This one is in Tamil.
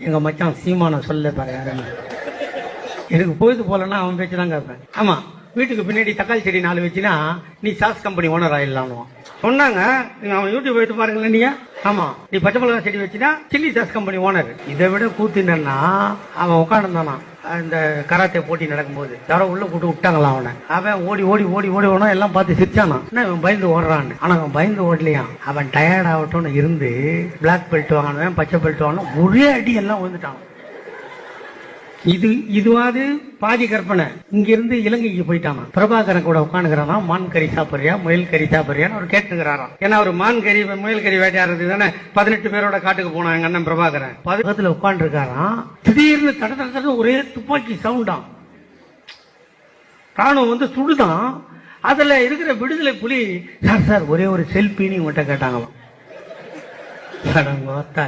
எங்க மச்சான் சீமானம் சொல்ல பாரு யாருன்னு எனக்கு பொழுது போலன்னா அவன் பேச்சு தான் கேட்பேன். ஆமா வீட்டுக்கு பின்னாடி தக்காளி செடி நாலு வச்சுனா நீ சாஸ் கம்பெனி ஓனர் ஆயிடலாம் சொன்னாங்க. நீங்க அவன் யூடியூப் எடுத்து பாருங்களேன் நீங்க. ஆமா. நீ பச்சை மிளகா செடி வச்சுனா சில்லி சாஸ் கம்பெனி ஓனர் இதை விட கூத்து என்னன்னா அவன் உட்காந்துருந்தானா இந்த கராத்தே போட்டி நடக்கும்போது. யாரோ உள்ள கூட்டு விட்டாங்களாம் அவனை? அவன் ஓடி ஓடி ஓடி ஓடி ஓடும் எல்லாம் பார்த்து சிரிச்சானா? என்ன இவன் பயந்து ஓடுறான்னு? ஆனா அவன் பயந்து ஓடலையா? அவன் டயர்ட் ஆகட்டும்னு இருந்து பிளாக் பெல்ட் வாங்கினவன் பச்சை பெல்ட் வாங்கினவன் ஒரே அடி எல்லாம் விழுந்துட்டான். இது இதுவாது பாதி கற்பனை. இங்கிருந்து இலங்கைக்கு போயிட்டானா பிரபாகரன் கூட உட்காந்துக்கிறானா மான் கறி சாப்பிட்றியா? முயல் கறி சாப்பிட்றியான்னு அவர் கேட்டுக்கிறாராம் ஏன்னா அவர் மான் கறி முயல் கறி வேட்டையாடுறது தானே? பதினெட்டு பேரோட காட்டுக்கு போனான் எங்க அண்ணன் பிரபாகரன். பக்கத்துல உட்காந்துருக்காராம் திடீர்னு தட தட தட ஒரே துப்பாக்கி சவுண்டாம். ராணுவம் வந்து சுடுதான். அதுல இருக்கிற விடுதலை புலி சார் சார் ஒரே ஒரு செல்பின்னு உங்கள்கிட்ட கேட்டாங்களாம். அடங்கோத்தா